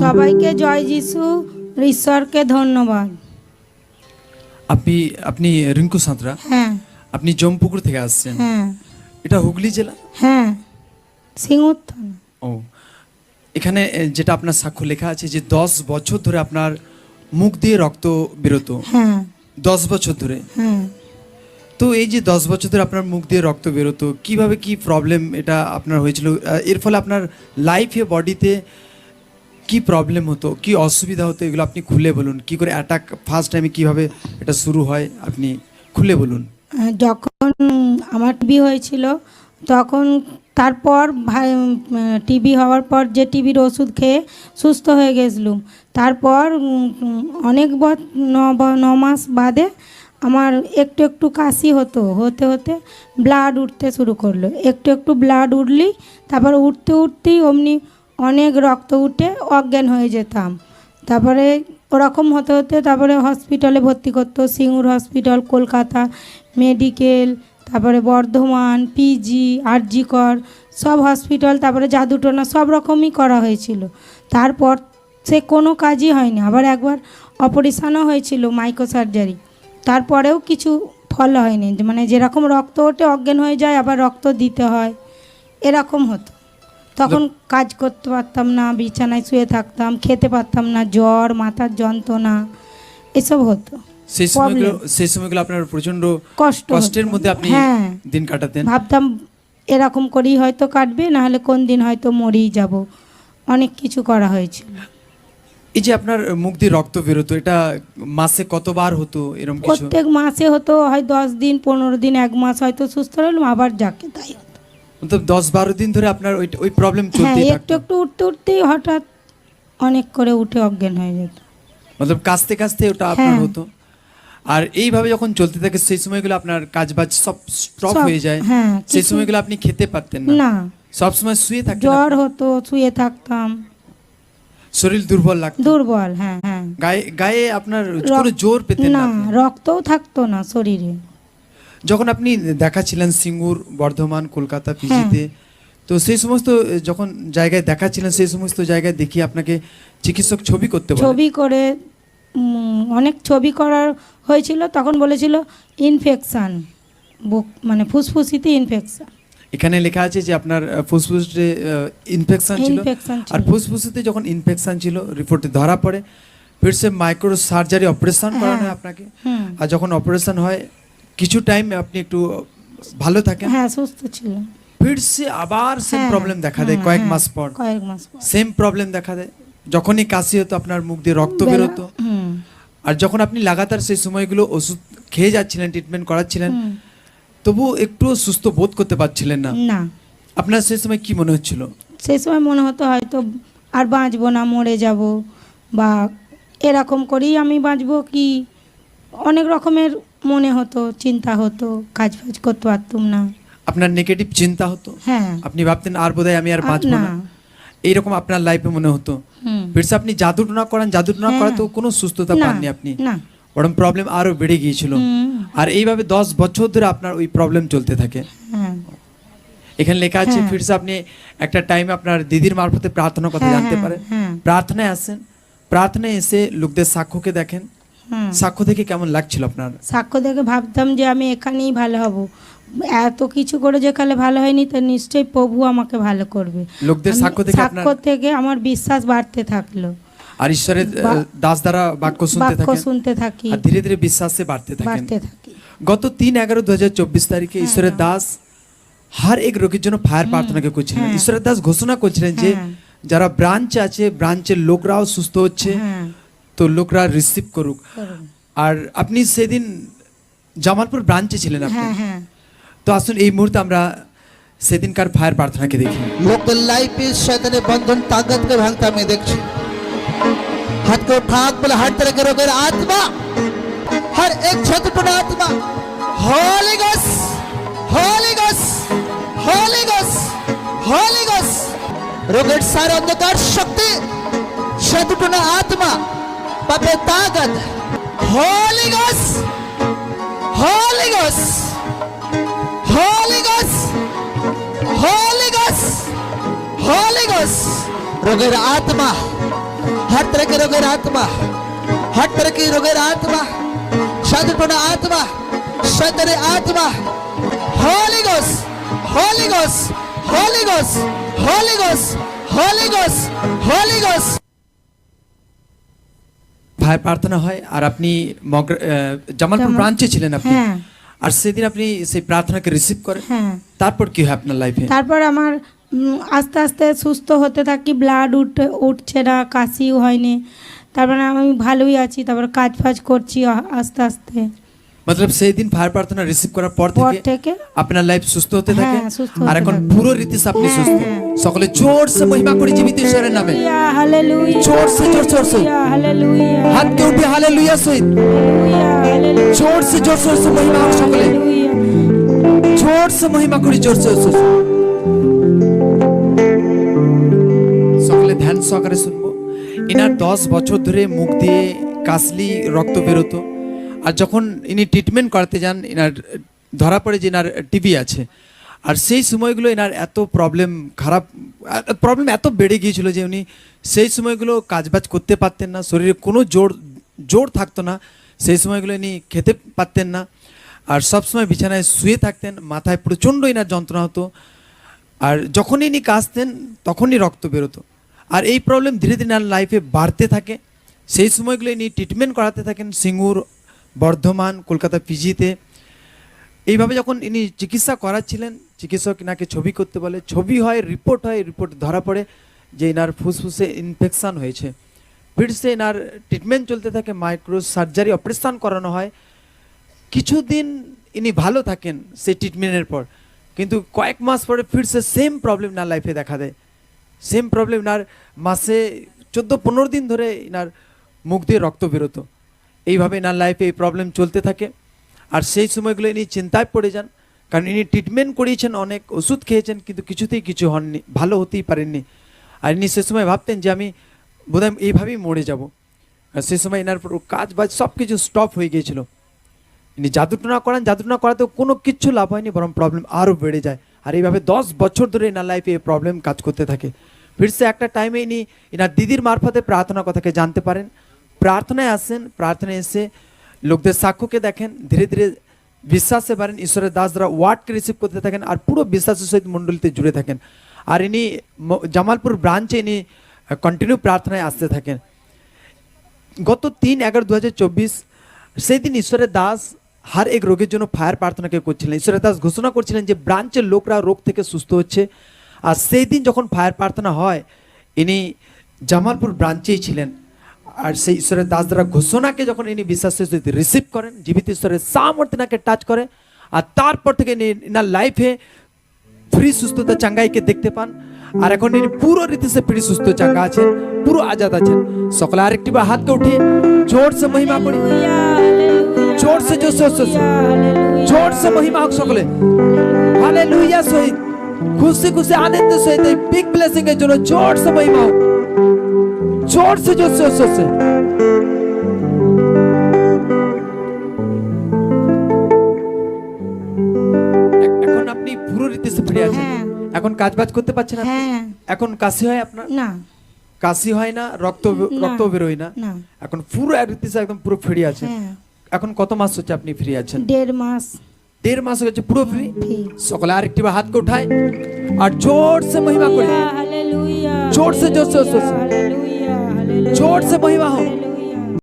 সবাইকে জয় যিশু ঈশ্বরকে ধন্যবাদ। আপনি আপনি রিঙ্কু সাঁতরা? হ্যাঁ। আপনি জমপুকুর থেকে আসছেন। হ্যাঁ। এটা হুগলি জেলা? হ্যাঁ সিঙ্গুর থানা ও এখানে যেটা আপনার সাক্ষ্য লেখা আছে যে দশ বছর ধরে আপনার মুখ দিয়ে রক্ত বেরোতো। হ্যাঁ। দশ বছর ধরে। হ্যাঁ। তো এই যে দশ বছর ধরে আপনার মুখ দিয়ে রক্ত বেরোতো কীভাবে কি প্রবলেম এটা আপনার হয়েছিল? এর ফলে আপনার লাইফে বডিতে কি প্রবলেম হতো? কি অসুবিধা হতো? এগুলো আপনি খুলে বলুন। কি করে অ্যাটাক ফার্স্ট টাইমে কীভাবে এটা শুরু হয়, আপনি খুলে বলুন। যখন আমার টিবি হয়েছিল, তখন তারপর টিবি হওয়ার পর যে টিবির ওষুধ খেয়ে সুস্থ হয়ে গেছিলুম তারপর অনেক ন মাস বাদে আমার একটু একটু কাশি হতো। হতে হতে ব্লাড উঠতে শুরু করল। একটু একটু ব্লাড উঠলেই তারপর উঠতে, উঠতেই অমনি অনেক রক্ত উঠে অজ্ঞান হয়ে যেতাম। তারপরে ওরকম হতে হতে তারপরে হসপিটালে ভর্তি করতো, সিঙ্গুর হসপিটাল কলকাতা মেডিকেল তারপরে বর্ধমান পিজি আরজিকর সব হসপিটাল তারপরে জাদুটোনা, সব রকমই করা হয়েছিল। তারপর সে কোনো কাজই হয়নি। আবার একবার অপারেশনও হয়েছিল মাইক্রো সার্জারি তারপরেও কিছু ফল হয়নি। মানে যেরকম রক্ত ওঠে, অজ্ঞান হয়ে যায়, আবার রক্ত দিতে হয়। এরকম হতো। তখন কাজ করতে পারতাম না বিছানায় শুয়ে থাকতাম খেতে পারতাম না জ্বর মাথার যন্ত্রণা এসব হতো। সেই সময়গুলো সেই সময়গুলো আপনার প্রচণ্ড কষ্ট কষ্টের মধ্যে আপনি হ্যাঁ। দিন কাটাতেন। ভাবতাম এরকম করেই হয়তো কাটবে না হলে কোন দিন হয়তো মরেই যাব। অনেক কিছু করা হয়েছিল। এই যে আপনার মুখ দিয়ে রক্ত বেরোতো এটা মাসে কতবার হতো এরকম প্রত্যেক মাসে হতো হয় দশ দিন পনেরো দিন এক মাস হয়তো সুস্থ হলাম আবার যাকে তাই মতলব দশ বারো দিন ধরে আপনার ওই ওই প্রবলেম হ্যাঁ চলতেই একটু থাকতো। একটু উঠতে উঠতেই হঠাৎ অনেক করে উঠে অজ্ঞান হয়ে যেত। মতলব কাঁচতে কাঁচতে ওটা আপনার হ্যাঁ। হতো। আর এইভাবে যখন চলতে থাকে সেই সময়গুলো আপনার কাজ বাজ সব স্টপ সব, হয়ে যায়। হ্যাঁ, সেই কিছু- সময়গুলো আপনি খেতে পারতেন না। না। সব সময় শুয়ে থাকতেন জ্বর আপনি। হতো শুয়ে থাকতাম। শরীর দুর্বল লাগতো। দুর্বল হ্যাঁ হ্যাঁ। গায়ে গায়ে আপনার রক- কোনো জোর পেতেন না না আপনি। রক্তও থাকতো না শরীরে। যখন আপনি দেখাচ্ছিলেন সিঙ্গুর বর্ধমান কলকাতা। পিজিতে তো সেই সমস্ত যখন জায়গায় দেখাচ্ছিলেন সেই সমস্ত জায়গায় দেখি আপনাকে চিকিৎসক ছবি করতে ছবি করে অনেক ছবি করার হয়েছিল তখন বলেছিল ইনফেকশান বুক মানে ফুসফুসিতে ইনফেকশান এখানে লেখা আছে যে আপনার ফুসফুসে ইনফেকশন ছিল। আর ফুসফুসিতে যখন ইনফেকশন ছিল রিপোর্টে ধরা পড়ে। ফির সে মাইক্রো সার্জারি অপারেশন করানো হয় আপনাকে। আর যখন অপারেশন হয় কিছু টাইম আপনি একটু ভালো থাকেন। হ্যাঁ সুস্থ ছিল ফির সে আবার সেম হ্যাঁ, প্রবলেম দেখা দেয় হ্যাঁ, কয়েক হ্যাঁ, মাস পর। কয়েক মাস পর। সেম প্রবলেম দেখা দেয়। যখনই কাশি হতো আপনার মুখ দিয়ে রক্ত বেরোতো। আর যখন আপনি লাগাতার সেই সময়গুলো ওষুধ খেয়ে যাচ্ছিলেন ট্রিটমেন্ট করাচ্ছিলেন তবু একটু সুস্থ বোধ করতে পারছিলেন না। না। আপনার সেই সময় কি মনে হচ্ছিল? সেই সময় মনে হতো হয়তো আর বাঁচবো না মরে যাব বা এরকম করেই আমি বাঁচবো কি? অনেক রকমের মনে হতো চিন্তা হতো কাজ ফাজ করতে পারতুম না। আপনার নেগেটিভ চিন্তা হতো? হ্যাঁ। আপনি ভাবতেন আর বোধহয় আমি আর বাঁচবো না। না? এইরকম আপনার লাইফে মনে হতো। হুম। আপনি জাদু টোনা করেন জাদু টোনা হ্যাঁ। করা তো কোনো সুস্থতা পাননি আপনি। না। বরং প্রবলেম আরও বেড়ে গিয়েছিল। আর এইভাবে দশ বছর ধরে আপনার ওই প্রবলেম চলতে থাকে। হ্যাঁ। এখানে লেখা আছে হ্যাঁ। ফিরসে আপনি একটা টাইমে আপনার দিদির মারফতে প্রার্থনার কথা জানতে পারেন। প্রার্থনায় আসেন। প্রার্থনায় এসে লোকদের সাক্ষ্যকে দেখেন। সাক্ষ্য থেকে কেমন লাগছিল আপনার? সাক্ষ্য দেখে ভাবতাম যে আমি এখানেই ভালো হব। এত কিছু করে যেখানে ভালো হয়নি তো নিশ্চয়ই প্রভু আমাকে ভালো করবে। লোকদের সাক্ষ্য থেকে সাক্ষ্য থেকে আমার বিশ্বাস বাড়তে থাকল। আর ঈশ্বরের দাস দ্বারা বাক্য শুনতে বাক্য শুনতে থাকি। আর ধীরে ধীরে বিশ্বাসে বাড়তে থাকেন। বাড়তে থাকি। গত তিন এগারো দু হাজার চব্বিশ তারিখে হ্যাঁ, ঈশ্বরের। দাস হার এক রোগীর জন্য ফায়ার প্রার্থনাকে করছিলেন। হ্যাঁ। ঈশ্বরের দাস ঘোষণা করছিলেন যে হ্যাঁ। যারা ব্রাঞ্চে আছে ব্রাঞ্চের লোকরাও সুস্থ হচ্ছে। তো লোকরা রিসিভ করুক করুন। আর আপনি সেদিন জামালপুর ব্রাঞ্চে ছিলেন আপনি হ্যাঁ হ্যাঁ তো আসুন এই মুহূর্তে আমরা সেদিনকার ফায়ার প্রার্থনাকে দেখি लोकल लाइफ इस शैतानी बंधन ताकत के भागता में देख हाथ को ठाक बोले हर तरह के रोगेर आत्मा हर एक छतपुन आत्मा होली गस होली गस होली गस होली गस रोगेर सारे अंधकार शक्ति छतपुन पपे होली गोस होली गोस होली गोस होली गोस होली गोस रोगेर आत्मा हट तरह के रोगेर आत्मा हट तरह की रोगेर आत्मा शत्रुपना आत्मा शत्रु आत्मा होली गोस होली गोस होली गोस होली गोस होली गोस होली गोस ভাই প্রার্থনা হয় আর আপনি জামালপুর ব্রাঞ্চে ছিলেন আপনি। হ্যাঁ। আর সেদিন আপনি সেই প্রার্থনাকে রিসিভ করেন হ্যাঁ। তারপর কি হয় আপনার লাইফে তারপর আমার আস্তে আস্তে সুস্থ হতে থাকি ব্লাড উঠে উঠছে না কাশিও হয়নি। তারপরে আমি ভালোই আছি তারপর কাজ ফাজ করছি আস্তে আস্তে। মতলব সেই দিন ফায়ার প্রার্থনা রিসিভ করার পর থেকে আপনার লাইফ সুস্থ হতে থাকে আর এখন পুরো রীতি আপনি সুস্থ। সকলে জোর সে মহিমা করে জীবিত ঈশ্বরের নামে হালেলুয়া, জোর জোর জোর সে। হাত কে উঠে হালে লুইয়া সহিত হালেলুয়া, জোর সে জোর সে জোর সে মহিমা সকলে। জোর সে মহিমা করি জোর সে জোর সে। সকলে ধ্যান সহকারে শুনব ইনার দশ বছর ধরে মুখ দিয়ে কাশলি রক্ত বেরোতো আর যখন ইনি ট্রিটমেন্ট করাতে যান, ইনার ধরা পড়ে যে ইনার টিবি আছে, আর সেই সময়গুলো এনার এত প্রবলেম খারাপ প্রবলেম এত বেড়ে গিয়েছিল যে উনি সেই সময়গুলো কাজবাজ করতে পারতেন না, শরীরে কোনো জোর জোর থাকতো না, সেই সময়গুলো ইনি খেতে পারতেন না, আর সবসময় বিছানায় শুয়ে থাকতেন, মাথায় প্রচণ্ড এনার যন্ত্রণা হতো, আর যখনই ইনি কাশতেন তখনই রক্ত বেরোতো, আর এই প্রবলেম ধীরে ধীরে এনার লাইফে বাড়তে থাকে, সেই সময়গুলো ইনি ট্রিটমেন্ট করাতে থাকেন, সিঙ্গুর বর্ধমান, কলকাতা পিজিতে। এইভাবে যখন ইনি চিকিৎসা করাচ্ছিলেন, চিকিৎসক ইনাকে ছবি করতে বলে, ছবি হয়, রিপোর্ট হয়, রিপোর্ট ধরা পড়ে যে ইনার ফুসফুসে ইনফেকশান হয়েছে। ফিরসে ইনার ট্রিটমেন্ট চলতে থাকে মাইক্রো সার্জারি অপারেশন করানো হয়। কিছুদিন ইনি ভালো থাকেন সেই ট্রিটমেন্টের পর। কিন্তু কয়েক মাস পরে ফিরসে সেম প্রবলেম না লাইফে দেখা দেয়। সেম প্রবলেম ইনার মাসে চোদ্দ পনেরো দিন ধরে ইনার মুখ দিয়ে রক্ত বেরোতো। এইভাবে ইনার লাইফে এই প্রবলেম চলতে থাকে। আর সেই সময়গুলো ইনি চিন্তায় পড়ে যান। কারণ ইনি ট্রিটমেন্ট করিয়েছেন, অনেক ওষুধ খেয়েছেন, কিন্তু কিছুতেই কিছু হননি, ভালো হতেই পারেননি। আর ইনি সে সময় ভাবতেন যে আমি বোধহয় এইভাবেই মরে যাব। আর সে সময় এনার কাজ বাজ সব কিছু স্টপ হয়ে গিয়েছিল। ইনি জাদুটনা করান জাদুটনা করাতেও কোনো কিচ্ছু লাভ হয়নি, বরং প্রবলেম আরও বেড়ে যায়। আর এইভাবে দশ বছর ধরে এনার লাইফে এই প্রবলেম কাজ করতে থাকে। ফিরসে একটা টাইমে ইনি এনার দিদির মারফতে প্রার্থনা কথাকে জানতে পারেন। প্রার্থনায় আসেন, প্রার্থনায় এসে লোকদের সাক্ষ্যকে দেখেন, ধীরে ধীরে বিশ্বাসে পারেন ঈশ্বরের দাসরা ওয়ার্ডকে রিসিভ করতে থাকেন আর পুরো বিশ্বাসের সহিত মণ্ডলীতে জুড়ে থাকেন। আর ইনি জামালপুর ব্রাঞ্চে ইনি কন্টিনিউ প্রার্থনায় আসতে থাকেন। গত তিন এগারো দু হাজার সেই দিন ঈশ্বরের দাস হার এক রোগের জন্য ফায়ার প্রার্থনাকে করছিলেন। ঈশ্বরের দাস ঘোষণা করছিলেন যে ব্রাঞ্চের লোকরা রোগ থেকে সুস্থ হচ্ছে। আর সেই দিন যখন ফায়ার প্রার্থনা হয়, ইনি জামালপুর ব্রাঞ্চেই ছিলেন। আর সেই ঈশ্বরের দাস দ্বারা ঘোষণাকে যখন ইনি বিশ্বাসের সহিত রিসিভ করেন জীবিত ঈশ্বরের সামর্থ্যনাকে টাচ করে আর তারপর থেকে ইনার লাইফে ফ্রি সুস্থতা চাঙ্গাইকে দেখতে পান আর এখন ইনি পুরো রীতিতে ফ্রি সুস্থ চাঙ্গা আছেন পুরো আজাদ আছেন। সকলে আরেকটি বার হাতকে উঠিয়ে জোর সে মহিমা করি। হালেলুয়া, জোর সে, মহিমা হোক সকলে। হালে লুইয়া সহিত খুশি খুশি আনন্দ সহিত এই বিগ ব্লেসিং এর জন্য জোর সে মহিমা হোক। জোর সে জোর সে জোর সে এ- এখন আপনি পুরো রীতিতে ফিরে আছেন হ্যাঁ। এখন কাজ বাজ করতে পারছেন আপনি হ্যাঁ এখন কাশি হয় আপনার না কাশি হয় না রক্ত না। রক্ত বেরোয় না না এখন পুরো রীতিতে একদম পুরো ফ্রি আছেন হ্যাঁ এখন কত মাস হচ্ছে আপনি ফ্রি আছেন দেড় মাস দেড় মাস হচ্ছে পুরো ফ্রি ফ্রি সকলে আরেকটি বার হাতকে উঠায় আর জোর সে মহিমা করি হালেলুয়া, जोर से, जोर से, चोट से महिमा हो।